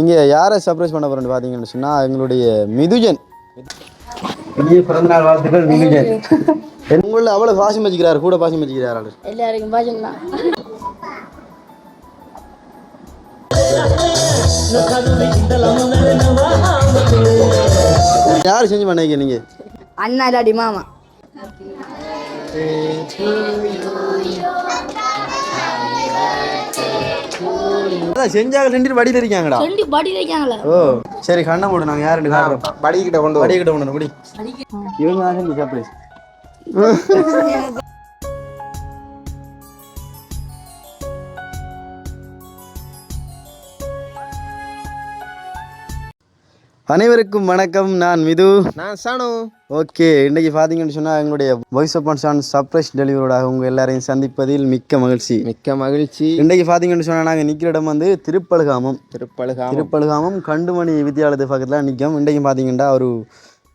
இங்கே யாரை சர்ப்ரைஸ் பண்ண போகிறோம்னு பார்த்தீங்கன்னு சொன்னால் எங்களுடைய மிதுஜன். பிறந்தநாள் வாழ்த்துக்கள் மிதுஜன். உங்களில் அவ்வளோ பாசம் வச்சுக்கிறாரு கூட பாசம் வச்சுக்கிறார் ஆளு. எல்லாருக்கும் பாஜம் தான். யார் செஞ்சு பண்ணீங்க நீங்கள் அண்ணா இல்லாடி மாமா. அதான் செஞ்சாங்க ரெண்டு வடியில் இருக்காங்கடா. ரெண்டு பாடி வைக்காங்களா ஓ சரி கண்ணை போடு நாங்கள் யாருன்னு காட்டுறோம் படிக்கிட்ட கொண்டு வடியை கிட்ட கொண்டு குடி. இவங்க தான் செஞ்சு அனைவருக்கும் வணக்கம். நான் மிது. நான் சானு. ஓகே இன்னைக்கு பார்த்தீங்கன்னு சொன்னால் எங்களுடைய வாய்ஸ் ஆஃப் சான் சர்ப்ரைஸ் டெலிவரியோடாக உங்கள் எல்லாரையும் சந்திப்பதில் மிக்க மகிழ்ச்சி. மிக்க மகிழ்ச்சி. இன்றைக்கு பார்த்தீங்கன்னு சொன்னால் நாங்கள் நிற்கிற இடம் வந்து திருப்பழுகாமம் திருப்பழுகாம திருப்பழுகாமம் கண்டுமணி வித்தியாலயத்து பக்கத்தில் நிற்கும் இன்றைக்கு பார்த்தீங்கன்னா ஒரு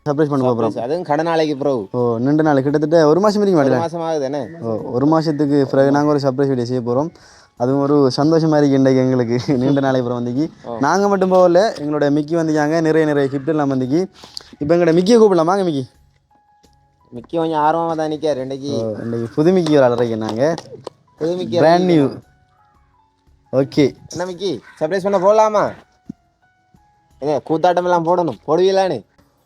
சர்ப்ரைஸ் பண்ண போகிறோம் அதுவும் கடை நாளைக்கு பிறகு ஓ ரெண்டு நாள் கிட்டத்தட்ட ஒரு மாதம் வரைக்கும் மாசம் ஆகுது என்ன? ஓ ஒரு மாதத்துக்கு பிறகு நாங்கள் ஒரு சர்ப்ரைஸ் வீடியோ செய்ய போகிறோம் அதுவும் ஒரு சந்தோஷமாக இருக்கு இன்றைக்கு எங்களுக்கு. நீண்ட நாளைக்கு அப்புறம் வந்திக்கு. நாங்கள் மட்டும் போகல எங்களோட மிக்கி வந்துக்காங்க நிறைய நிறைய கிஃப்ட் எல்லாம் வந்திக்கு. இப்போ எங்களோட மிக்கியை கூப்பிடலாம் வாங்க மிக்கி. மிக்க கொஞ்சம் ஆர்வமா தான் நிக்காரு இன்னைக்கு ஓ இன்றைக்கி புது மிக்கி ஒரு அலறைக்கு நாங்கள் புது மிக்க பிராண்ட் நியூ ஓகே என்ன மிக்கி சர்ப்ரைஸ் பண்ண போடலாமா என்ன கூத்தாட்டம் எல்லாம் போடணும் போடுவீங்களான்னு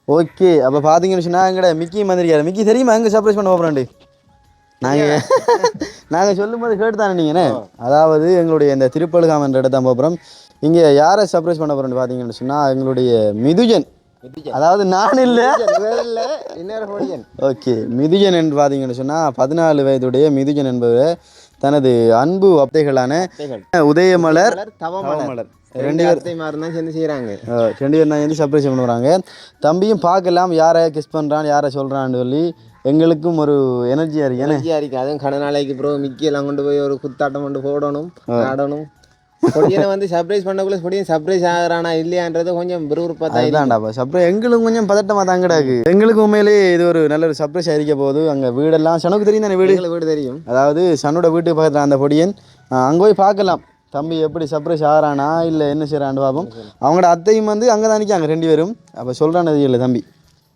ஓகே அப்போ பார்த்தீங்கன்னு சொன்னால் எங்கட மிக்கி வந்திருக்காரு. மிக்கி தெரியுமா எங்கே சர்ப்ரைஸ் பண்ண போகிறோண்டு நாங்கள் நாங்கள் சொல்லும் போது கேட்டு தானே நீங்கண்ணே அதாவது எங்களுடைய இந்த திருப்பழுகாமன்ற இடத்த போகிறோம் இங்கே யாரை சர்ப்ரைஸ் பண்ண போகிறோம்னு பார்த்தீங்கன்னு சொன்னால் எங்களுடைய மிதுஜன். அதாவது நான் இல்லை. ஓகே மிதுஜன் என்று பார்த்தீங்கன்னு சொன்னால் பதினாலு வயதுடைய மிதுஜன் என்பவர் தனது அன்பு அப்தைகளான உதயமலர் தவமலர். ரெண்டு மாதிரி தான் சேர்ந்து செய்யறாங்க அஹ் ரெண்டு பேரும் தான் வந்து சர்ப்ரைஸ் பண்ணுறாங்க. தம்பியும் பார்க்கலாம் யாரை கிஸ் பண்ணுறான் யாரை சொல்கிறான்னு சொல்லி எங்களுக்கும் ஒரு எனர்ஜியாக இருக்கு. ஏன்னா எனர்ஜியா இருக்கு. அதுவும் கடை நாளைக்கு பிறகு மிக்கி எல்லாம் கொண்டு போய் ஒரு குத்தாட்டம் கொண்டு போடணும் ஆடணும். பொடியனை வந்து சர்ப்ரைஸ் பண்ணக்குள்ள பொடியன் சர்ப்ரைஸ் ஆகிறானா இல்லையான்றது கொஞ்சம் விறுவிறுப்பா தான். அதுதான்டாப்பா சர்ப்ரைஸ் எங்களுக்கு கொஞ்சம் பதட்டமாக தான் கிடக்கு எங்களுக்கு உண்மையிலேயே இது ஒரு நல்ல ஒரு சர்ப்ரைஸ் ஆயிருக்க போகுது. அங்கே வீடெல்லாம் சனுக்கு தெரியும் தானே வீடு? வீடு தெரியும். அதாவது சனோட வீட்டு பக்கத்தில் அந்த பொடியன் அங்கே போய் பார்க்கலாம். தம்பி எப்படி சர்ப்ரைஸ் ஆகிறானா இல்லை என்ன செய்கிறான்னு பார்ப்போம். அவங்களோட அத்தையும் வந்து அங்கே தான் நிற்காங்க ரெண்டு பேரும். அப்போ சொல்கிறானது இல்லை தம்பி.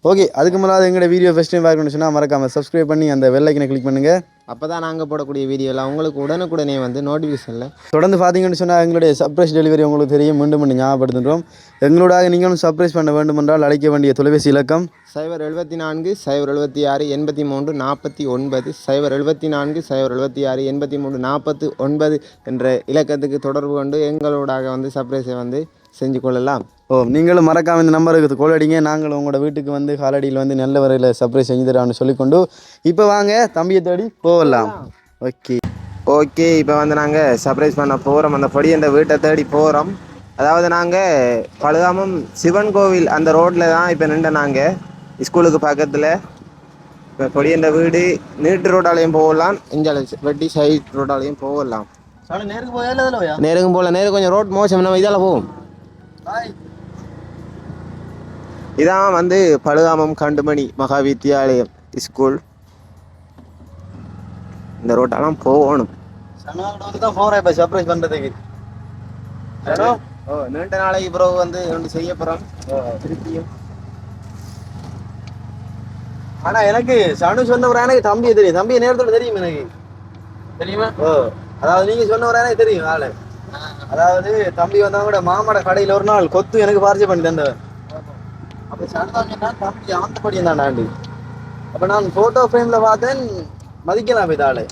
ஓகே அதுக்கு முன்னாடி எங்களோட வீடியோ ஃபஸ்ட் டைம் பார்க்கணும்னு சொன்னால் மறக்காமல் சப்ஸ்கிரைப் பண்ணி அந்த வெள்ளைக்கனை கிளிக் பண்ணுங்கள் அப்பதான் நாங்க போடக்கூடிய வீடியோலாம் உங்களுக்கு உடனுக்குடனே வந்து நோட்டிஃபிகேஷன்ல தொடர்ந்து பார்த்தீங்கன்னு சொன்னால் எங்களுடைய சர்ப்ரைஸ் டெலிவரி உங்களுக்கு தெரியும். மீண்டும் மீண்டும் ஞாபகப்படுத்துகிறோம். எங்களோடாக நீங்களும் சர்ப்ரைஸ் பண்ண வேண்டும் என்றால் அழைக்க வேண்டிய தொலைபேசி இலக்கம் சைபர் எழுபத்தி நான்கு சைபர் எழுபத்தி ஆறு எண்பத்தி மூன்று நாற்பத்தி ஒன்பது சைபர் எழுபத்தி நான்கு சைபர் எழுபத்தி ஆறு எண்பத்தி மூன்று நாற்பத்தி ஒன்பது என்ற இலக்கத்துக்கு தொடர்பு கொண்டு எங்களோடாக வந்து சர்ப்ரைஸை வந்து செஞ்சு கொள்ளலாம் ஓ நீங்களும் மறக்காம இந்த நம்பருக்கு கோல் அடிங்க. நாங்களும் உங்களோட வீட்டுக்கு வந்து காலடியில் வந்து நல்ல வரையில் சர்ப்ரைஸ் செஞ்சு தரான்னு சொல்லிக்கொண்டு இப்போ வாங்க தம்பியை தேடி போகலாம். ஓகே. ஓகே இப்போ வந்து நாங்கள் சர்ப்ரைஸ் பண்ண போகிறோம் அந்த படி அந்த வீட்டை தேடி போகிறோம் அதாவது நாங்கள் பழுகாமம் சிவன் கோவில் அந்த ரோட்டில் தான் இப்போ நின்ற நாங்கள் ஸ்கூலுக்கு பக்கத்தில். இப்போ பொடி அந்த வீடு நீட்டு ரோட்டாலையும் போகலாம். இந்த வெட்டி சைட் ரோட்டாலையும் போகலாம். நேருக்கு போயா நேருக்கும் போகல நேரு கொஞ்சம் ரோட் மோசம். நம்ம இதால் போவோம். இதான் வந்து பழுகாமம் கண்டுமணி மகா வித்தியாலயம் ஸ்கூல் இந்த ரோட்டெல்லாம் போகணும். தான் போகிறேன் இப்போ சர்ப்ரைஸ் பண்ணுறதுக்கு ஓ நீண்ட நாளைக்கு பிறகு வந்து ஒன்று செய்ய போகிறோம் திருப்பியும். ஆனால் எனக்கு சனு சொன்னவரா எனக்கு தம்பியை தெரியும். தம்பியை நேரத்தோட தெரியும் எனக்கு. தெரியுமா? ஓ. அதாவது நீங்கள் சொன்னவரா எனக்கு தெரியும் ஆளு. அதாவது தம்பி வந்தவங்க கூட மாமாட கடையில் ஒரு நாள் கொத்து எனக்கு பார்சல் பண்ணி தந்தவன். அப்போ சொன்னா தம்பி அந்த படியும் தான் ஆண்டு அப்போ நான் ஃபோட்டோ ஃப்ரேமில் பார்த்தேன் மதிக்கலாம் இது ஆளு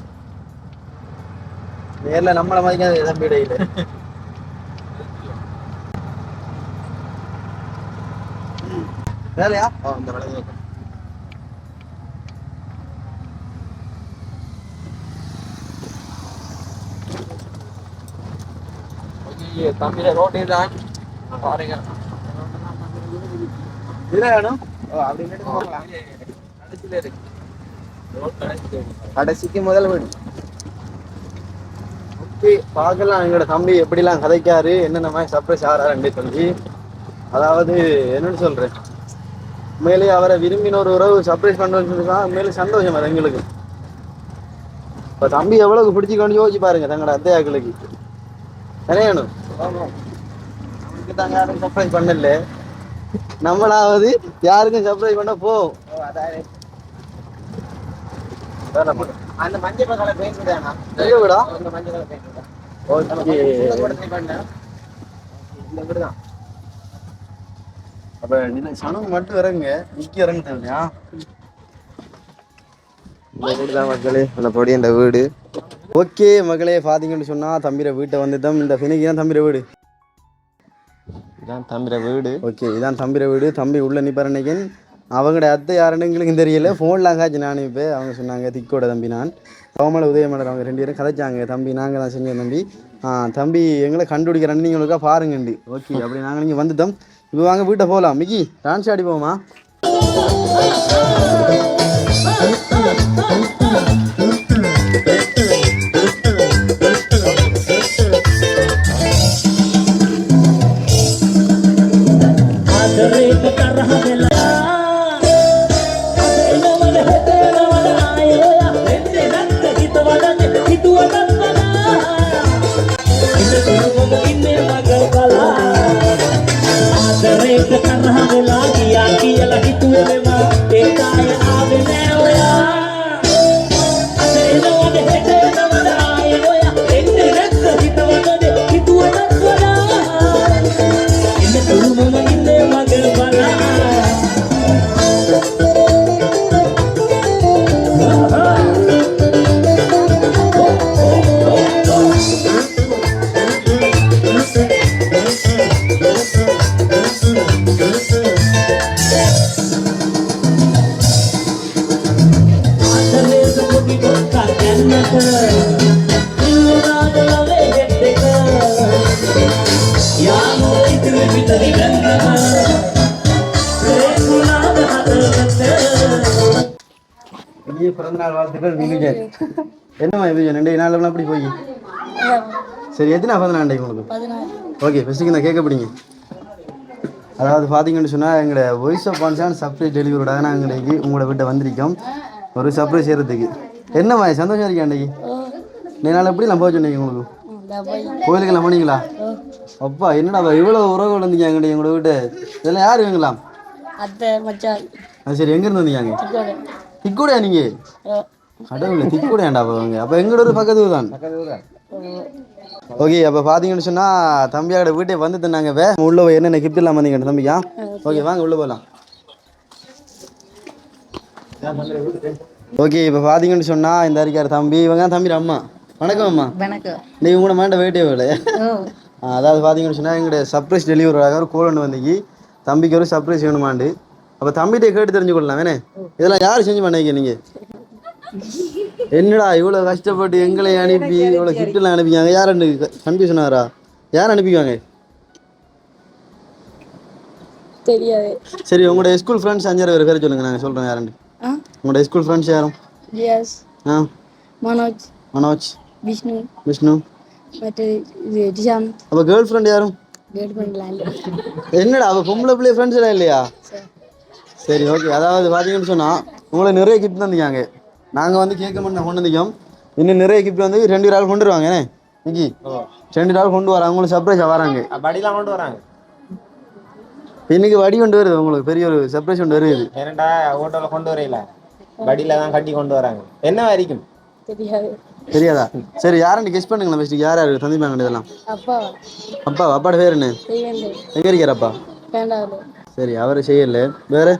நேரில் நம்மளை மதிக்காத தம்பி இடையில. வேலையா? ஓ இந்த ரோட்டே தான். பாருங்க. இதுல வேணும்? கடைசியில இருக்கு. கடைசிக்கு முதல் வீடு. ஓகே பார்க்கலாம். எங்களோட தம்பி எப்படிலாம் கதைக்காரு என்னென்ன மாதிரி சர்ப்ரைஸ் ஆகிறாருன்னு சொல்லி. அதாவது என்னன்னு சொல்றேன். உண்மையிலேயே அவரை விரும்பின ஒரு உறவு சர்ப்ரைஸ் பண்ணுறேன்னு சொல்லி தான் உண்மையிலே சந்தோஷம் அது எங்களுக்கு. இப்போ தம்பி எவ்வளவு பிடிச்சிக்கொண்டு யோசிச்சு பாருங்க தங்களோட அத்தையாக்களுக்கு. கரையணும் அவனுக்கு நமக்கு தாங்க யாரும் சர்ப்ரைஸ் பண்ணல நம்மளாவது யாருக்கும் சர்ப்ரைஸ் பண்ண போ அந்த மஞ்சள் கலர் பெயிண்ட் தானா எங்க விடா மஞ்சள் கலர் பெயிண்ட் தான் ஓகே இந்த வீடு தான் அப்ப நீங்க சனம் மட்டும் இறங்குங்க நிக்க இறங்க தேவையா இந்த வீடு தான் மக்களே அந்த பொடி இந்த வீடு. ஓகே மகளே பாத்தீங்கன்னு சொன்னா தம்பிர வீட்டை வந்துட்டோம். இந்த ஃபினிக்கு தான் தம்பிர வீடு. இதான் தம்பிர வீடு. ஓகே இதான் தம்பிர வீடு. தம்பி உள்ள நிப்பார் நினைக்கேன் அவங்களோட அத்தை யாருன்னு எங்களுக்கு தெரியல. ஃபோன்லாம் காய்ச்சி நான் இப்போ அவங்க சொன்னாங்க திக்கோட தம்பி நான். கோமல உதயமலர் அவங்க ரெண்டு பேரும் கதைச்சாங்க. தம்பி நாங்கள் தான் செஞ்சோம் தம்பி. ஆ தம்பி எங்களை கண்டுபிடிக்கிறேன் நீங்களுக்கா பாருங்கண்டு ஓகே அப்படி நாங்கள் இங்கே வந்துட்டோம். இப்போ வாங்க வீட்டை போகலாம் மிக்கி டான்ஸ் ஆடி போவோமா? දරේක තරහ වෙලා එනවද හෙතනවද ආයෙලා වෙන්නේ නැත්ද හිත වඩන්නේ හිතුවටත් වඩා ඉන්න කොහොම ඉන්නේ මගල් කලා ආදරේක තරහ වෙලා ගියා කියලා හිතුවේ මා ඒකාය ආවේ නෑ பிறந்தநாள் வாழ்த்துக்கள் வினுஜன் என்னம்மா விஜயன் ரெண்டு நாள் அப்படி போய்? சரி எத்தனை பிறந்தநாள் உங்களுக்கு? பதினாறு. ஓகே ஃபஸ்ட்டுக்கு இந்த கேட்க பிடிங்க. அதாவது பார்த்தீங்கன்னு சொன்னால் எங்களோட வாய்ஸ் ஆஃப் பான்சான் சர்ப்ரைஸ் டெலிவரியோட நாங்கள் இன்றைக்கி உங்களோட வீட்டை வந்திருக்கோம். ஒரு சர்ப்ரைஸ் செய்கிறதுக்கு என்னம்மா சந்தோஷம் இருக்கா அன்றைக்கி நீ நாள் எப்படி நான் போக சொன்னீங்க உங்களுக்கு? கோயிலுக்கெல்லாம் போனீங்களா? அப்பா என்னடா இவ்வளோ உறவு வந்தீங்க எங்கிட்ட எங்களோட வீட்டு? இதெல்லாம் யார் இவங்களாம் அத்தை மச்சான். அது சரி எங்கேருந்து வந்தீங்க திக்கூடையா நீங்கள் கடவுள திக்கூடையாண்டா அவங்க அப்போ எங்களோட ஒரு பக்கத்து தான் ஓகே அப்போ பார்த்தீங்கன்னு சொன்னால் தம்பியோட வீட்டை வந்து தந்தாங்க வே. உள்ள என்னென்ன கிஃப்ட் எல்லாம் வந்தீங்க தம்பியா ஓகே வாங்க உள்ள போகலாம் ஓகே இப்போ பார்த்தீங்கன்னு சொன்னால் இந்த இருக்கார் தம்பி இவங்க தான் தம்பி அம்மா. வணக்கம் அம்மா. வணக்கம். நீ உங்களோட மாண்ட வெயிட்டே வேலை அதாவது பார்த்தீங்கன்னு சொன்னால் எங்களுடைய சர்ப்ரைஸ் டெலிவரியாக ஒரு கோல் ஒன்று வந்தீங்க தம்பிக்கு ஒரு சர்ப்ரைஸ் வேணுமாண்டு. அப்போ தம்பிகிட்ட கேட்டு தெரிஞ்சுக்கொள்ளலாம் வேணே? இதெல்லாம் யார் செஞ்சு பண்ணீங்க நீங்கள் என்னடா இவ்வளோ கஷ்டப்பட்டு எங்களை அனுப்பி இவ்வளோ கிஃப்ட்லாம் அனுப்பிக்காங்க? யார் கன்ஃபியூஷன் ஆகிறா யார் அனுப்பிக்குவாங்க? தெரியாது. சரி உங்களோட ஸ்கூல் ஃப்ரெண்ட்ஸ் அஞ்சாறு பேர் பேர் சொல்லுங்கள் நாங்கள் சொல்கிறோம் யாருன்னு உங்களோட ஸ்கூல் ஃப்ரெண்ட்ஸ் யாரும் ஜியாஸ் ஆ. மனோஜ். மனோஜ். விஷ்ணு. விஷ்ணு. மற்ற இது டிஷாந்த் அப்போ கேர்ள் ஃப்ரெண்ட் யாரும் கேட் பண்ணலாம் என்னடா அவள் பொம்பளை பிள்ளை ஃப்ரெண்ட்ஸ் எல்லாம் இல்லையா? சரி. ஓகே அதாவது பார்த்தீங்கன்னு சொன்னால் உங்களை நிறைய கிஃப்ட் தந்திக்காங்க நாங்கள் வந்து கேட்க மாட்டோம் கொண்டு வந்திக்கோம் இன்னும் நிறைய கிஃப்ட் வந்து ரெண்டு ஆள் கொண்டு வருவாங்க என்ன? நிக்கி ரெண்டு ஆள் கொண்டு வராங்க உங்களுக்கு சர்ப்ரைஸாக வராங்க. படிலாம் கொண்டு வராங்க. இன்னைக்கு வடி கொண்டு வருது உங்களுக்கு பெரிய ஒரு சர்ப்ரைஸ் கொண்டு வருது. ஏன்னாடா ஓட்டோல கொண்டு வரையில படியில தான் கட்டி கொண்டு வராங்க. என்ன வரைக்கும்? தெரியாது. தெரியாதா? சரி யாருன்னு கெஸ் பண்ணுங்களேன் ஃபஸ்ட்டு யார் யார் தந்திப்பாங்க இதெல்லாம்? அப்பா. அப்பா அப்பாட பேர் என்ன? எங்கே இருக்கார் அப்பா? சரி அவர் செய்யல. வேறு?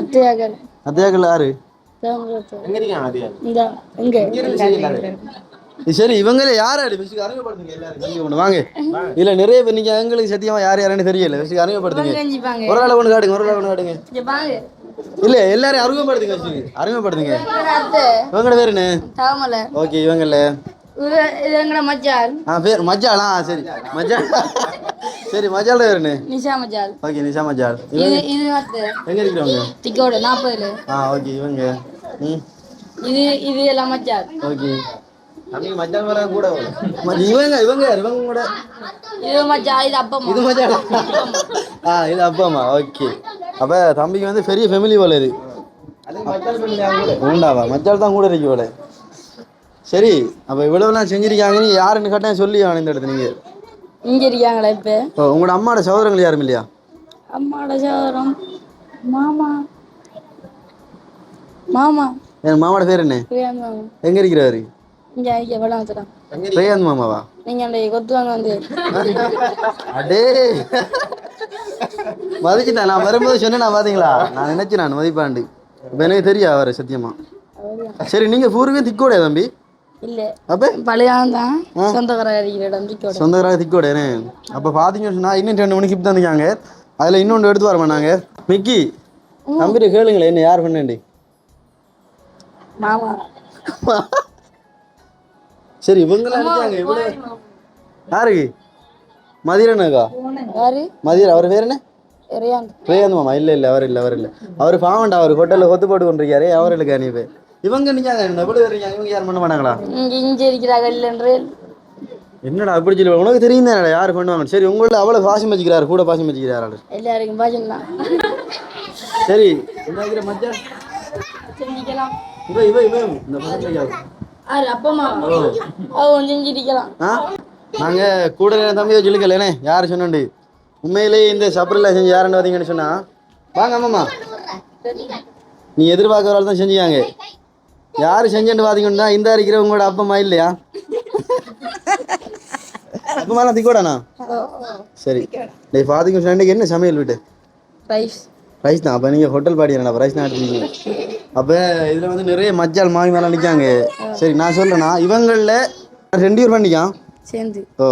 அத்தையாகல் அத்தியாக்கள் யாரு? எங்க இருக்காங்க அது இந்த எங்க இது சரி இவங்களே யார் யாரு ஃபஸ்ட்டுக்கு அறிமுகப்படுத்துங்க எல்லாரும் கண்டிப்பா கொண்டு வாங்க. இல்லை நிறைய பேர் நீங்கள் எங்களுக்கு சத்தியமாக யார் யாருன்னு தெரியல. ஃபஸ்ட்டுக்கு அறிமுகப்படுத்துங்க. ஒரு ஆளை கொண்டு காட்டுங்க ஒரு ஆளை காட்டுங்க. இங்க பாங்க இல்ல எல்லாரையும் அறிமுகப்படுத்துங்க ஃபஸ்ட்டுக்கு அறிமுகப்படுத்துங்க. இவங்களோட பேர் என்ன? ஓகே இவங்கள ஆ பேர் மஜாலா சரி. மஜால் சரி மஜால் நிஷா ஓகே நிஷா மஜால் இது இது எங்கே ஆ ஓகே இவங்க. இது இது எல்லாம் ஓகே. இவங்க யார்? இவங்க கூட. இது மச்சான் இது இது மஜாலா ஆ இது அப்பா அம்மா ஓகே. அப்போ தம்பிக்கு வந்து பெரிய ஃபேமிலி போல இது. உண்டாவா? மச்சால் தான் கூட இருக்கு போல. சரி அப்போ இவ்வளவுலாம் செஞ்சிருக்காங்க நீ யாருன்னு கட்டாயம் சொல்லி ஆகணும் இந்த இடத்துல நீங்கள் இங்க இருக்காங்களா இப்ப? ஓ உங்களோட அம்மாவோட சகோதரங்கள் யாரும் இல்லையா? அம்மாவோட சோதரம் மாமா. மாமா. என் மாமாவோட பேர் என்ன? எங்கே இருக்கிறாரு இங்க ஐயா படம் வச்சுறான் பிரேயாந்த் மாமாவா? நீங்க அந்த கொத்துவாங்க வந்து. அடே. மதிக்கிட்டேன் நான் வரும்போது சொன்னேன் நான் பாத்தீங்களா? நான் நினைச்சேன் நான் மதிப்பாண்டு. இப்போ எனக்கு தெரியா அவர் சத்தியமா. சரி நீங்க பூர்வீகம் திக்கோடையா தம்பி? இல்ல. அப்ப? பழையான் தான் சொந்தக்கார அடிக்கிற இடம் திக்கோட. சொந்தக்காராக திக்கோடையானே அப்போ பார்த்தீங்கன்னு சொன்னா இன்னும் ரெண்டு மணிக்கு இப்போ தந்துக்காங்க அதில் இன்னொன்று எடுத்து வர நாங்க? மிக்கி தம்பிட்டு கேளுங்களேன் என்ன யார் பண்ணேன்டி மாமா. சரி இவங்களாம் இருக்காங்க இவ்வளோ யாருக்கு மதிரனுக்கா யாரு? மதிர அவர் பேர் என்ன? ரியாந்த் பிரேயந்த் மாமா. இல்லை இல்லை அவர் இல்லை அவர் இல்லை. அவர் பாவண்டா அவர் ஹோட்டலில் கொத்து போட்டு கொண்டிருக்காரு. அவர் இல்லை நீ பேர். இவங்க நிற்காங்க எவ்வளோ இருக்காங்க இவங்க யாரும் பண்ண மாட்டாங்களா? இங்க இங்க இருக்கிறாங்க இல்லைன்றே. என்னடா அப்படி சொல்லி உனக்கு தெரியும் தானே யார் பண்ணுவாங்க சரி உங்கள்ட்ட அவ்வளோ பாசம் வச்சுக்கிறாரு கூட பாசம் வச்சுக்கிறாரு எல்லாருக்கும் பாஜன் தான். சரி இருக்கிற மச்சான் இவ இவ இவ இந்த பக்கத்துல நாங்கள் கூட தம்பியை சொல்லிக்கலேனே யார் சொன்னண்டு உண்மையிலேயே இந்த சப்பரில் செஞ்சு யாருன்னு பார்த்தீங்கன்னு சொன்னா? வாங்க அம்மாம்மா. நீ எதிர்பார்க்குற ஆள் தான் செஞ்சுக்காங்க யார் செஞ்சுன்னு பார்த்தீங்கன்னா இந்த இருக்கிற உங்களோட அப்பம்மா இல்லையா? அப்பமாலாம் திக்கோடாண்ணா சரி. டேய் பார்த்தீங்க சொன்னா என்ன சமையல் வீட்டு ரைஸ். ரைஸ் தான். அப்போ நீங்கள் ஹோட்டல் பாடியா ரைஸ் தான் எடுத்துருக்கீங்க அப்போ இதில் வந்து நிறைய மச்சால் மாமி மேலே நிற்காங்க சரி நான் சொல்கிறேன்னா இவங்களில் ரெண்டு பேர் பண்ணிக்கான் சேர்ந்து. ஓ.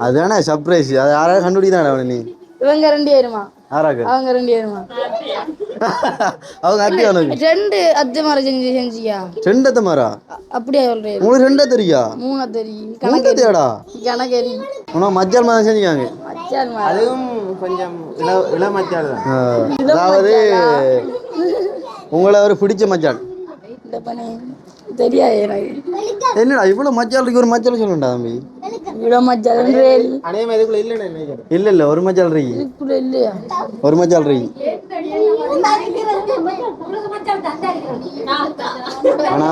அதுதானே சர்ப்ரைஸ் அது யாராவது கண்டுபிடிதானே அவனை நீ. இவங்க ரெண்டு பேருமா? யாராக்கு அவங்க ரெண்டு பேருமா? அவங்க அத்தி அவனுக்கு ரெண்டு அத்தை மரம் செஞ்சு செஞ்சியா? ரெண்டத்த மாறா அப்படியா சொல்றேன் உங்களுக்கு ரெண்டா தெரியா? மூணு தெரியும் உனக்கு மச்சால் மாதிரி செஞ்சுக்காங்க மச்சான் மா- அதுவும் கொஞ்சம் இள தான். ஆ, அதாவது உங்களை ஒரு பிடிச்ச மச்சான் இந்த பண்ணி தெரியாது என்னடா இவ்வளோ மச்சால் இருக்கு ஒரு மச்சால் சொல்லணும்டா தம்பி. இல்லை. இல்லை ஒரு இல்லையா ஒரு மச்சால் இருக்கு ஆனா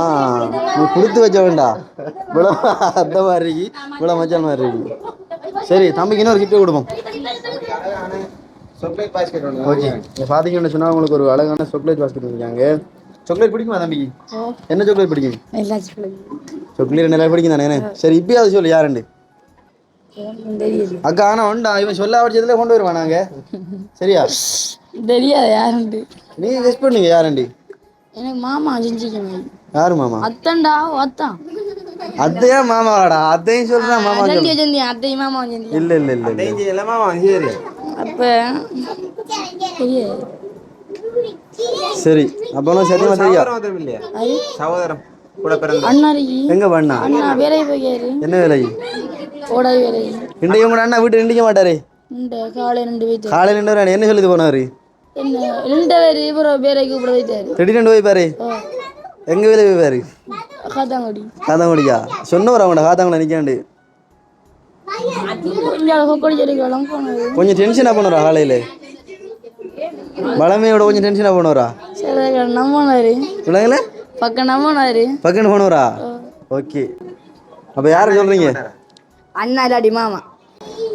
நீ கொடுத்து வச்ச வேண்டா. இவ்வளோ அந்த மாதிரி இவ்வளோ மச்சால் மாதிரி இருக்கு. சரி தம்பிக்கு இன்னொரு கிஃப்ட் கொடுப்போம். சாக்லேட் பாஸ்கெட் ஒன்று ஓகே. பார்த்தீங்கன்னு சொன்னால் உங்களுக்கு ஒரு அழகான சாக்லேட் பாஸ்கெட் இருக்காங்க சாக்லேட் பிடிக்குமா தம்பிக்கு? என்ன சாக்லேட் பிடிக்கும்? சாக்லேட் நல்லா பிடிக்கும் தானே சரி இப்பயாவது சொல்லு யாருண்டு அக்கா ஆனால் உண்டா? இவன் சொல்ல வச்சதுல கொண்டு வருவான் நாங்க. சரியா? தெரியாது யாருண்டு? நீ கெஸ் பண்ணுங்க யாருண்டி? எனக்கு மாமா செஞ்சுக்கணும் யாரு மாமா? அத்தன்டா அத்தான் அத்தையா மாமாவாடா? அத்தையும் சொல்றேன் மாமா செஞ்சியா செஞ்சியா? அத்தையும் மாமா செஞ்சியா? இல்ல இல்ல இல்ல இல்ல. எல்லாமா சரி அப்ப சரி அப்போ சத்தியமா தெரியா? சகோதரம் கூட பிறந்த. அண்ணாரிக்கு. எங்க பண்ணா அண்ணா? வேலைக்கு போய்க்காரு என்ன வேலை? வேலைக்கு இன்றைக்கு அண்ணா வீட்டு நிற்க மாட்டாரு? இந்த காலை ரெண்டு வைத்தார் காலையில் நின்று என்ன சொல்லிட்டு போனாரு? என்ன ரெண்டு பேர் அப்புறம் வேலைக்கு கூப்பிட வைத்தாரு திடீர்னு போய் பாரு. எங்க வேலை போய் பாரு. காத்தாங்குடி. காத்தாங்குடியா சொன்னவர் அவங்கள்ட்ட காத்தாங்குடி நிற்காண்டு கொஞ்சம் டென்ஷனாக போனவரா காலையில்? பழமையோட கொஞ்சம் டென்ஷனாக சரி நம்பினாரு பக்கம் போனவரா? ஓகே. அப்போ யாரை சொல்கிறீங்க அண்ணா இல்லாடி மாமா.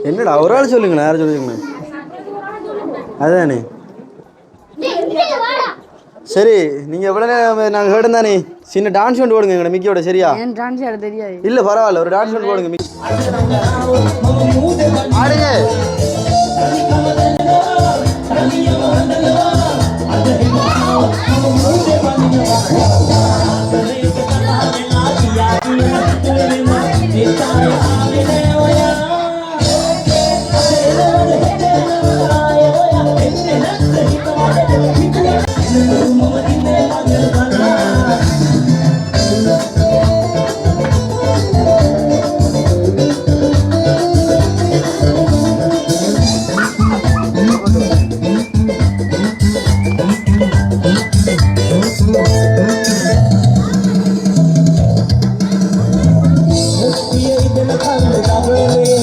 என்னடா ஒரு ஆள் சொல்லுங்களேன் யாரும் சொல்லுங்க அதுதானே சரி நீங்க எவ்வளவு நேரம் நாங்க கேட்டோம் தானே? சின்ன டான்ஸ் ஒன்று போடுங்க எங்களை மிக்கியோட சரியா? என் டான்ஸ் ஆட தெரியாது. இல்ல பரவாயில்ல ஒரு டான்ஸ் ஒன்று போடுங்க மிக்கி ஆடுங்க. 我看着他归零。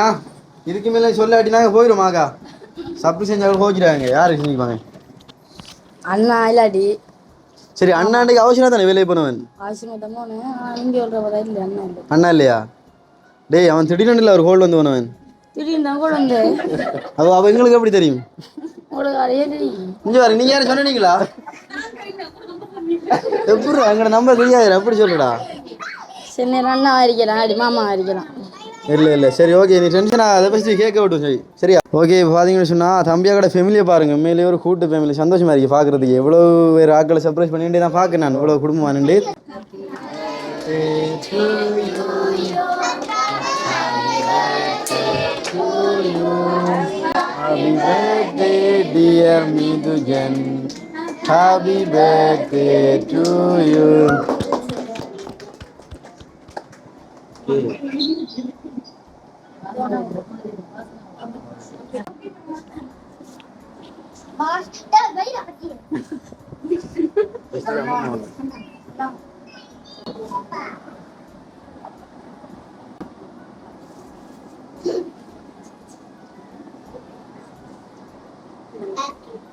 சரியா இதுக்கு மேலே சொல்ல நாங்கள் போயிடுமாக்கா சப்ரி செஞ்சாலும் போச்சுடுவாங்க யார் செஞ்சுப்பாங்க அண்ணா இல்லாடி சரி அண்ணா அண்ணாண்டைக்கு அவசியம் தானே வேலையை போனவன் அண்ணா இல்லையா? டேய் அவன் திடீர்னு இல்லை ஒரு ஹோல் வந்து போனவன். அவ அவ எங்களுக்கு எப்படி தெரியும்? நீங்க யாரும் சொன்னீங்களா? எப்படி எங்களோட நம்பர் தெரியாது அப்படி சொல்லுடா? சரி அண்ணா இருக்கிறான் அடி மாமா இருக்கிறான் இல்லை இல்லை. சரி ஓகே நீ டென்ஷன் அதை பற்றி கேட்க விட்டும் சரி. சரியா? ஓகே இப்போ பார்த்தீங்கன்னு சொன்னால் தம்பியாக்கட ஃபேமிலியை பாருங்க. உண்மையிலேயே ஒரு கூட்டு ஃபேமிலி சந்தோஷமாக இருக்கு பார்க்குறதுக்கு எவ்வளோ பேர் ஆட்களை சர்ப்ரைஸ் பண்ணிட்டு தான் பார்க்க நான். இவ்வளோ குடும்பம் வாங்கிட்டு Happy birthday, dear Midujan. Happy birthday to you.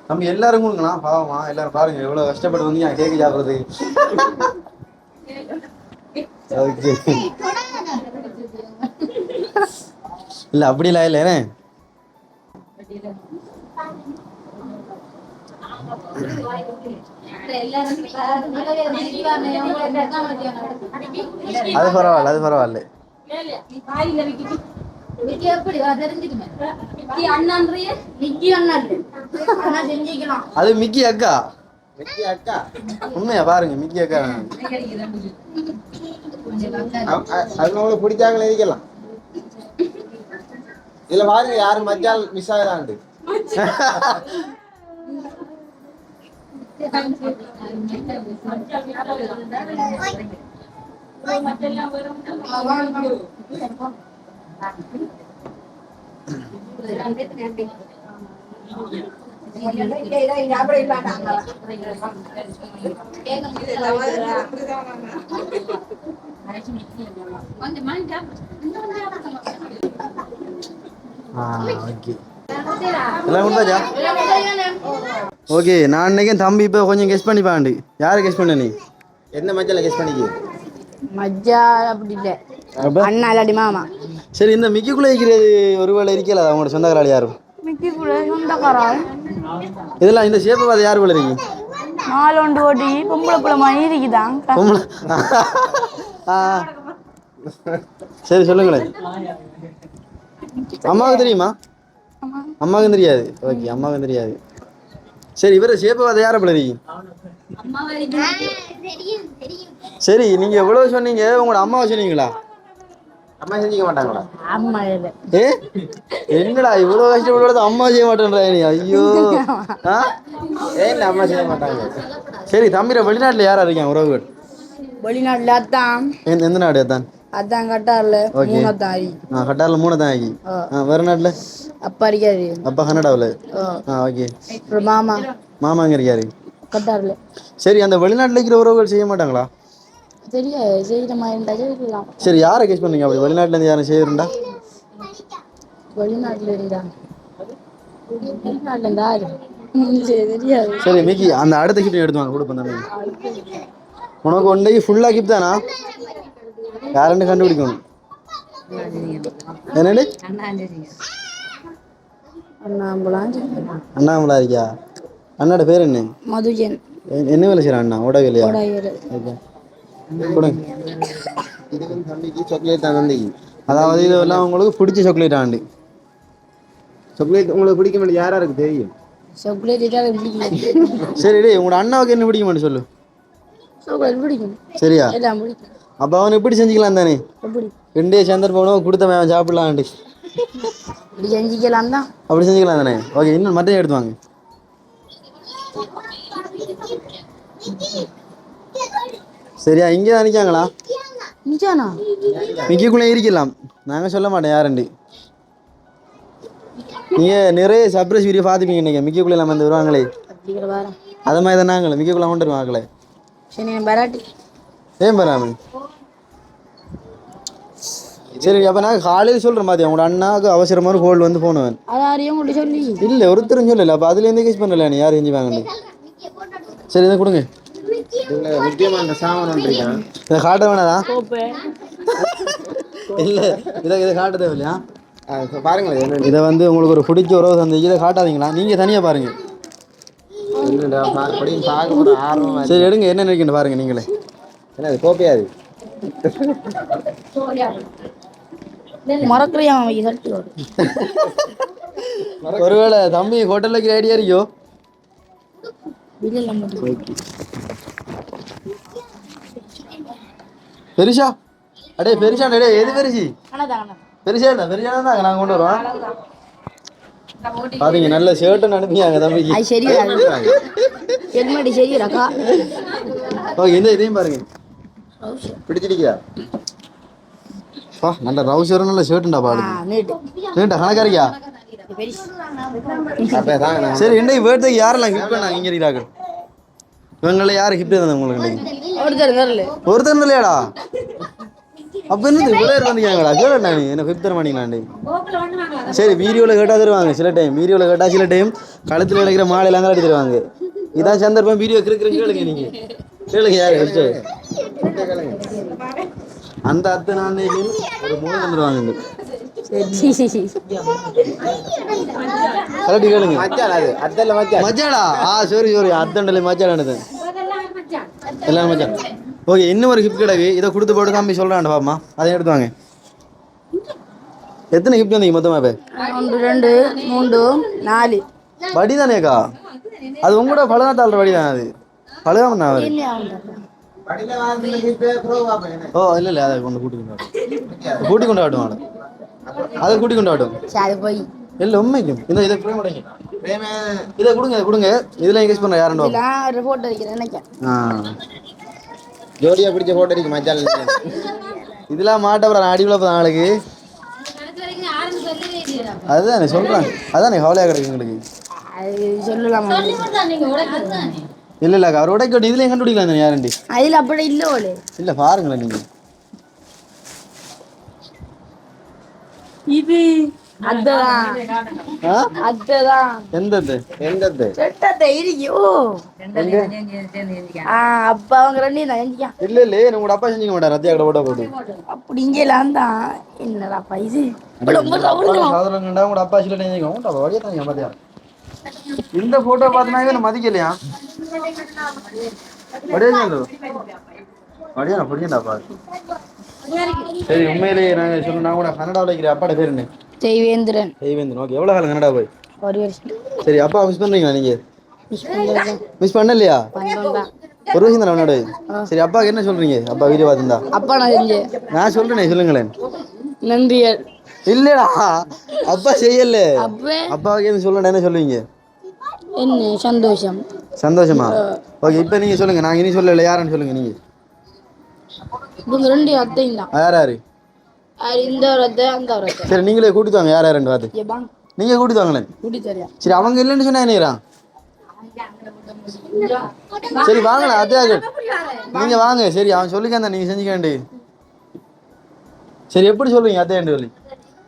தம்பி எல்லாரும் கொடுங்கண்ணா. பாவமா எல்லாரும் பாருங்க எவ்வளவு கஷ்டப்பட்டு வந்தீங்க கேக்கு சாப்பிட்றதுக்கு. ஓகே இல்ல அப்படிலாம் இல்லை. என்ன? அது பரவாயில்ல அது பரவாயில்ல. அது மிக்கி அக்கா. உண்மையா? பாருங்க மிக்கி அக்கா. அது உங்களுக்கு பிடிச்சாங்களே இருக்கலாம் இதுல பாருங்க யாரும் மஜால் மிஸ் ஆகலாண்டு ஓகே. எல்லாம் கொடுத்தாச்சா ஓகே நான் அன்னைக்கும் தம்பி இப்போ கொஞ்சம் கெஸ் பண்ணி பாண்டு யாரை கெஸ் பண்ண நீ? என்ன மஜால கெஸ் பண்ணிக்க? மஜ்ஜா அப்படி இல்லை. அப்ப? அண்ணா இல்லாடி மாமா. சரி இந்த மிக்கிக்குள்ளே இருக்கிறது ஒருவேளை இருக்கல அவங்களோட சொந்தக்காரால் யாரும் இதெல்லாம் இந்த ஷேப்பை பார்த்து யார் போல இருக்கு? நாலு ஒன்று ஓட்டி பொம்பளை பிள்ளை மாதிரி இருக்குதான் பொம்பளை. சரி சொல்லுங்களேன். அம்மாவுக்கு தெரியுமா? அம்மாவுக்கும் தெரியாது. ஓகே அம்மாவுக்கும் தெரியாது. சரி இவரை ஷேப்பை பார்த்து யாரை இருக்கு சரி நீங்க எவ்வளவு சொன்னீங்க? உங்களோட அம்மாவை சொன்னீங்களா? அம்மா செஞ்சுக்க மாட்டாங்களா? அம்மா இல்லை. ஏ? என்னடா இவ்வளவு கஷ்டப்பட்டு அம்மா செய்ய மாட்டேன்றா நீ ஐயோ. ஆ? ஏன் அம்மா செய்ய மாட்டாங்க? சரி தம்பிர வெளிநாட்டுல யாரா இருக்காங்க உறவுகள்? வெளிநாட்டில் அதான். எந்த நாடு தான் அதான் கட்டாரில் மூணத்தான் அரி ஆ கட்டாரில் மூணு தான் ஆகி ஆ. வேறு நாட்டில்? அப்பா இருக்காரு. அப்பா கனடாவில்? ஆ. ஓகே. அப்புறம் மாமா. மாமா அங்கே இருக்காரு? கட்டாரில். சரி அந்த வெளிநாட்டில் இருக்கிற உறவுகள் செய்ய மாட்டாங்களா? தெரியாது மாதிரி இருந்தா செய்யலாம். சரி யாரை கேஸ் பண்ணீங்க அப்படி வெளிநாட்டிலேருந்து யாரும் செய்யறா வெளிநாட்டில் இருந்தா. வெளிநாட்டில் இருந்தா தெரியாது. சரி மிக்கி அந்த அடுத்த கிஃப்ட் எடுத்து வாங்க கொடுப்பேன் தம்பி. உனக்கு ஒன்றைக்கு ஃபுல்லாக கிஃப்ட் தானா? யாருன்னு கண்டுபிடிக்கணும்? அண்ணாம்பலாம் அண்ணாமலா இருக்கியா அண்ணாட பேர் என்ன? மதுஜன். என்ன வேலை செய்கிறான் அண்ணா? ஓட வேலையா கொடாயிரு ஓகே. கொடுங்க. சாக்லேட் தந்தைக்கு அதாவது இதெல்லாம் உங்களுக்கு பிடிச்ச சாக்லேட் ஆண்டு. சாக்லேட் உங்களுக்கு பிடிக்க மாட்டேது யாரா இருக்கு தெரியும்? சாக்லேட் சரி டேய் உங்களோட அண்ணாவுக்கு என்ன பிடிக்க மாட்டேன் சொல்லு. சரியா? அப்போ அவன் எப்படி செஞ்சுக்கலாம் தானே? ரெண்டே சந்தர்ப்பம் உணவு கொடுத்தவன் அவன் சாப்பிடலான்ட்டு இப்படி செஞ்சுக்கலாம் தான். அப்படி செஞ்சுக்கலாம் தானே? ஓகே இன்னும் மட்டன் எடுத்து வாங்க. சரியா? இங்கே தான் நிற்காங்களா நிஜானா மிக்கிக்குள்ளே இருக்கலாம். நாங்கள் சொல்ல மாட்டோம் யாருண்டு. நீங்கள் நிறைய சர்ப்ரைஸ் வீடியோ பார்த்துப்பீங்க இன்னைக்கு. மிக்கிக்குள்ளே நம்ம வந்து வருவாங்களே. அதை மாதிரி தான் நாங்களே மிக்கிக்குள்ளே கொண்டு வருவாங்களே. சரி நான் பராட்டி. ஏன் பராமன் சரி அப்போ நான் காலையில் சொல்கிறேன் பாத்தியா உங்களோட அண்ணாவுக்கு அவசரமாக ஒரு கோல் வந்து போனவன். அதாரையும் உங்கள்கிட்ட சொல்லி? இல்லை ஒருத்தரும் சொல்லல அப்போ அதுலேருந்து கேஸ் பண்ணல நீ யார் செஞ்சுவாங்கன்னு சரி இதை கொடுங்க. முக்கியமான சாமான் இதை காட்ட வேணாதா? இல்லை இதை இதை காட்ட தேவையில்லையா பாருங்களேன் இதை வந்து உங்களுக்கு ஒரு பிடிச்ச உறவு சந்தைக்கு இதை காட்டாதீங்களா? நீங்கள் தனியாக பாருங்கள் என்னடா அப்படின்னு பார்க்க ஒரு ஆர்வமா இருக்கு. சரி எடுங்க என்ன நினைக்கின்ற பாருங்க நீங்களே. என்ன அது கோப்பையாது? மறக்கிறியா அவன் சட்டு ஒருவேளை தம்பி ஹோட்டலில் வைக்கிற ஐடியா இருக்கோ பெருசா அடே பெருசா அடே எது பெருசி பெருசா இல்லை பெருசா தான் நாங்கள் கொண்டு வரோம் பாருங்க நல்ல ஷர்ட்டும் அனுப்பியாங்க தம்பிக்கு அது சரியா ஹெல்மெட் சரியாக்கா ஓகே இந்த இதையும் பாருங்க. பிடிச்சிருக்கியா? பா நல்ல ரவுசரும் நல்ல ஷர்ட்டுண்டா பாடு நீட்டு நான் சரி இன்றைக்கு பேர்த்துக்கு யாரெல்லாம் கிஃப்ட் பண்ணாங்க இங்கே இருக்கிறார்கள் இவங்கள யார் கிஃப்ட் தந்தாங்க உங்களுக்கு? ஒருத்தர் ஒருத்தர் இல்லையாடா அப்ப என்னது? வந்தீங்களாடா கேளண்டா நீ. என்ன ஃபிஃப்த் பண்ணீங்களாண்டி சரி வீடியோவில் கேட்டால் தருவாங்க சில டைம் வீடியோவில் கேட்டால் சில டைம் கழுத்தில் இழைக்கிற மாலையெல்லாம் தருவாங்க. இதான் சந்தர்ப்பம். வீடியோ கிருக்கிற கேளுங்க நீங்க. கேளுங்க யாரு? ஃபஸ்ட்டு அந்த அத்தை நான் ஒரு மூணு தந்துருவாங்க கரெக்ட் கேளுங்க. மச்சாடா ஆ சரி சரி அத்தண்டலை மச்சாடானது எல்லாம் மச்சான் ஓகே இன்னும் ஒரு கிஃப்ட் கிடக்கு. இதை கொடுத்து போட்டு காமி சொல்கிறான் பாப்பா. அதை எடுத்து வாங்க. எத்தனை கிஃப்ட் வந்தீங்க மொத்தமாக இப்போ? ஒன்று ரெண்டு மூன்று நாலு. வடி தானேக்கா அது உங்களோட பழகா தாழ்ற வடி தானே அது? பழகாம தான் அவரு? ஓ இல்லை இல்லை அதை கொண்டு கூட்டி கொண்டு கூட்டி அவனை அதை கூட்டி கொண்டு வாட்டும் சரி போய். இல்லை உண்மைக்கும். இந்த இதை ஃப்ரேம் உடைங்க இதை கொடுங்க இதை கொடுங்க. இதில் எங்கேஜ் பண்ணுற யாருன்னு. நான் ஒரு ஃபோட்டோ வைக்கிறேன் நினைக்கிறேன். ஜோடியா பிடிச்ச போட்டோ இருக்கு மச்சான். இதெல்லாம் மாட்டப்புறம் அடி விழப்ப நாளைக்கு அதுதானே சொல்கிறேன் அதானே கவலையாக கிடக்கு எங்களுக்கு அது சொல்லலாம். இல்லை இல்லை அவர் உடைக்கட்டும் இதுலேயும் கண்டுபிடிக்கலாம் தானே யாருண்டி அதில் அப்படி இல்லை இல்லை பாருங்களேன் நீங்கள் இது இல்லை இல்லை உங்களோட அப்பா செஞ்சுக்க மாட்டார். ரத்தியா கடை போட்டா போட்டு. அப்படி இங்கெல்லாம் தான். சவுண்டா சாதனங்கண்டா உங்களோட அப்பா சில பார்த்தியா இந்த ஃபோட்டோ பார்த்தினா இவன் மதிக்கலையா? வடியா புரியுதாப்பா சரி உண்மையிலேயே நாங்கள் சொல்லணும் நான் கூட கனடாவில் இருக்கிற அப்பாட பேர் என்ன? தெய்வேந்திரன் தெய்வேந்தன் ஓகே எவ்வளோ காலம் கனடா போய்? ஒரு வருஷம். சரி அப்பா மிஸ் பண்ணுறீங்களா நீங்கள் மிஸ் பண்ணலையா பண்றோம்தான் ஒரு வருஷம் தானே அவனோட? சரி அப்பாவுக்கு என்ன சொல்கிறீங்க அப்பா வீடியோ பார்த்துருந்தா? அப்பா நான் செஞ்சேன் நான் சொல்கிறேனே சொல்லுங்களேன். நன்றியல் இல்லடா அப்பா செய்யல. அப்ப அப்பாவுக்கு என்ன சொல்லணும் என்ன சொல்லுவீங்க? என்ன சந்தோஷம். சந்தோஷமா? ஓகே இப்போ நீங்கள் சொல்லுங்கள் நாங்கள் இனி சொல்லல யாருன்னு சொல்லுங்கள் நீங்கள் இவங்க ரெண்டு அத்தையும் தான். யார் யார்? இந்த அந்த சரி நீங்களே கூட்டிட்டு வாங்க யார் யாருன்னு பார்த்து நீங்கள் கூட்டிட்டு வாங்களேன். குடி தெரியா சரி அவங்க இல்லைன்னு சொன்னா என்னறான் சரி வாங்கண்ணா அத்தியாக நீங்கள் வாங்க சரி அவன் சொல்லிக்காந்த நீங்கள் செஞ்சுக்க வேண்டி சரி எப்படி சொல்றீங்க அத்தையாண்டு சொல்லி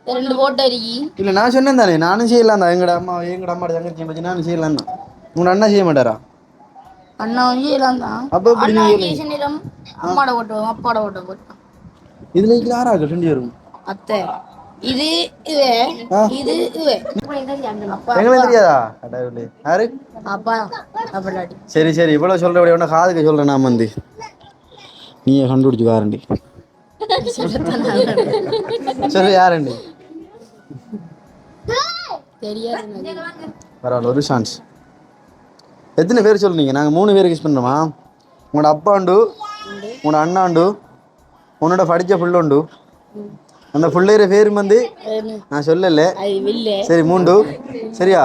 ரெண்டு போட்டோ இருக்கி இல்லை நான் சொன்னேன் தானே நானும் செய்யலாம் தான். எங்கட அம்மா எங்கட அம்மா தங்கச்சி பற்றி நானும் செய்யலாம் தான். உங்களோட அண்ணா செய்ய மாட்டாரா? அண்ணா எல்லாம் தான். அப்போ எப்படி அம்மாட ஓட்டம் அப்பாட ஓட்டம் போட்டான் இதில் இருக்கிற ஆறாக ரெண்டு பேரும். அத்தை இது இவே இது இவே. தெரியாதா? கடவுளே. யாரு? அப்பா சரி சரி. இவ்வளோ சொல்கிறபடி ஒன்றா காதுக்கு சொல்கிறேன் நான் வந்து நீயே கண்டுபிடிச்சு காரண்டி சொல்லு யாரண்டி. பரவாயில்ல ஒரு சான்ஸ் எத்தனை பேர் சொல்லுங்க நாங்கள் மூணு பேர் கிஸ் பண்ணுறோமா உங்களோட அப்பாண்டு உங்களோட அண்ணாண்டு உன்னோட படித்த புள்ளுண்டு அந்த பிள்ளைற பேர் வந்து நான் சொல்லல. சரி மூண்டு. சரியா?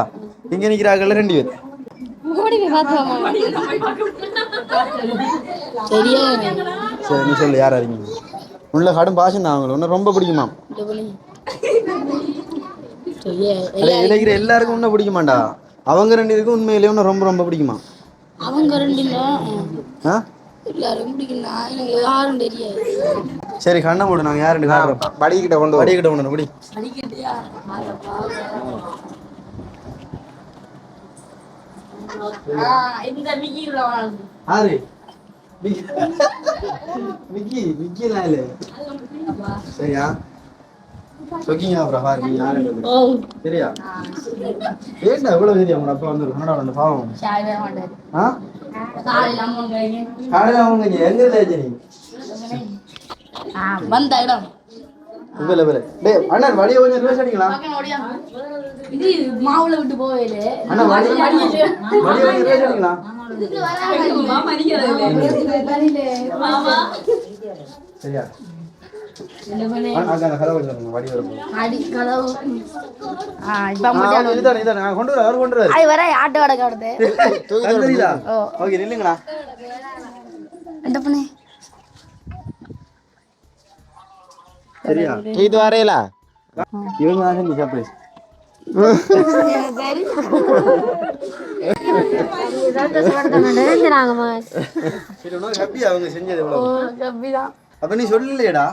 இங்கே நிற்கிறாங்கல்ல ரெண்டு பேர். சரி நீ சொல்லு யார் அறிங்க உள்ள கடும் பாசம் தான் அவங்கள உன்னை ரொம்ப பிடிக்குமா? இருக்கிற எல்லாருக்கும் உன்னை பிடிக்குமாண்டா? அவங்க ரெண்டு பேருக்கும் உண்மையிலேயே உன்னை ரொம்ப ரொம்ப பிடிக்குமா? அவங்க ரெண்டு சரி கண்ணை போடு நாங்கள் யாருன்னு காட்டுறோம் படிக்கிட்ட கொண்டு வா. படிக்கிட்ட கொண்டு முடி சரியா? சொக்கிங்க அப்புறம் பாரு நீ யாரு ஓ. சரியா? ஏன்டா இவ்வளவு சரியா உங்க அப்பா வந்து பாவம்? சாயவே மாட்டாரு ஆ? காலையில் அவங்க எங்க இருந்தாச்சு நீ ஆ வந்த இடம் உங்கள பேரு டேய் அண்ணன் வடிய கொஞ்சம் ரிவர்ஸ் அடிக்கலாம் பக்கம் ஓடியா. இது மாவுல விட்டு போவேல. அண்ணா வடி வடிய கொஞ்சம் ரிவர்ஸ் அடிக்கலாம் சரியா? ஆட்டு கடை தெரியுதா ஓகே நில்லுங்களா என்ன பண்ணே சரியா இது வரையலா இவங்க தான் செஞ்சு சர்ப்ரைஸ் அவங்க செஞ்சது அப்ப நீ சொல்லலையேடா.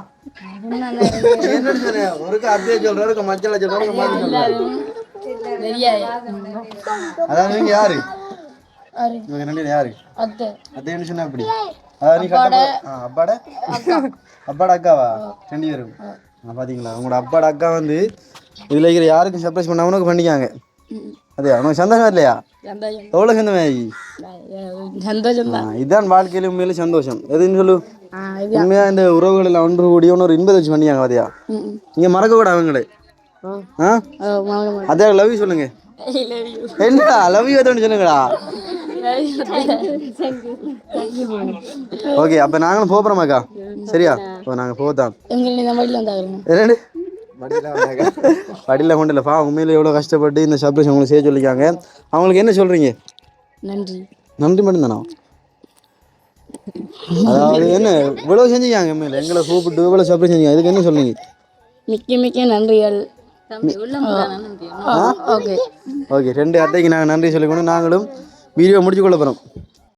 என்ன சொன்ன ஒருக்கு அத்தையை சொல்ற ஒருக்கு சொல்ற சொல்ற. அதாவது நீங்க யாரு? இவங்க ரெண்டு யாரு? அத்தை. அத்தைன்னு சொன்னா அப்படி அதாவது நீ கட்ட அப்பாட. அப்பாட? அக்காவா? ரெண்டு பேரும். பாத்தீங்களா? உங்களோட அப்பாட அக்கா வந்து இதுல இருக்கிற யாருக்கும் சர்ப்ரைஸ் பண்ண உனக்கு பண்ணிக்காங்க. அதே உனக்கு சந்தோஷம் இல்லையா? சந்தோஷம். சந்தோஷமாயி? சந்தோஷம் ஆ, இதுதான் வாழ்க்கையில உண்மையில சந்தோஷம். எதுன்னு சொல்லு? உண்மையா இந்த உறவுகள் எல்லாம் ஒன்று கூடிய ஒரு இன்பத்தை வச்சு பண்ணியாங்க பாத்தியா. நீங்க மறக்க கூட அவங்களே. அதே லவ் யூ சொல்லுங்க. என்னடா லவ் யூ எதுன்னு சொல்லுங்கடா. ஓகே அப்ப நாங்களும் போறோமாக்கா சரியா? இப்போ நாங்க போதான் ரெண்டு படியில் கொண்டு இல்லைப்பா உண்மையில எவ்வளோ கஷ்டப்பட்டு இந்த சர்ப்ரைஸ் உங்களுக்கு செய்ய சொல்லிக்காங்க அவங்களுக்கு என்ன சொல்றீங்க? நன்றி. நன்றி மட்டும்தானா? அதாவது என்ன இவ்வளோ செஞ்சுக்காங்க உண்மையில எங்களை கூப்பிட்டு இவ்வளோ சர்ப்ரைஸ் செஞ்சுக்காங்க இதுக்கு என்ன சொல்றீங்க மிக்க மிக்க நன்றிகள். ஓகே. ஓகே ரெண்டு அத்தைக்கு நாங்கள் நன்றி சொல்லிக்கணும் நாங்களும் வீடியோ முடிச்சு கொள்ள போகிறோம்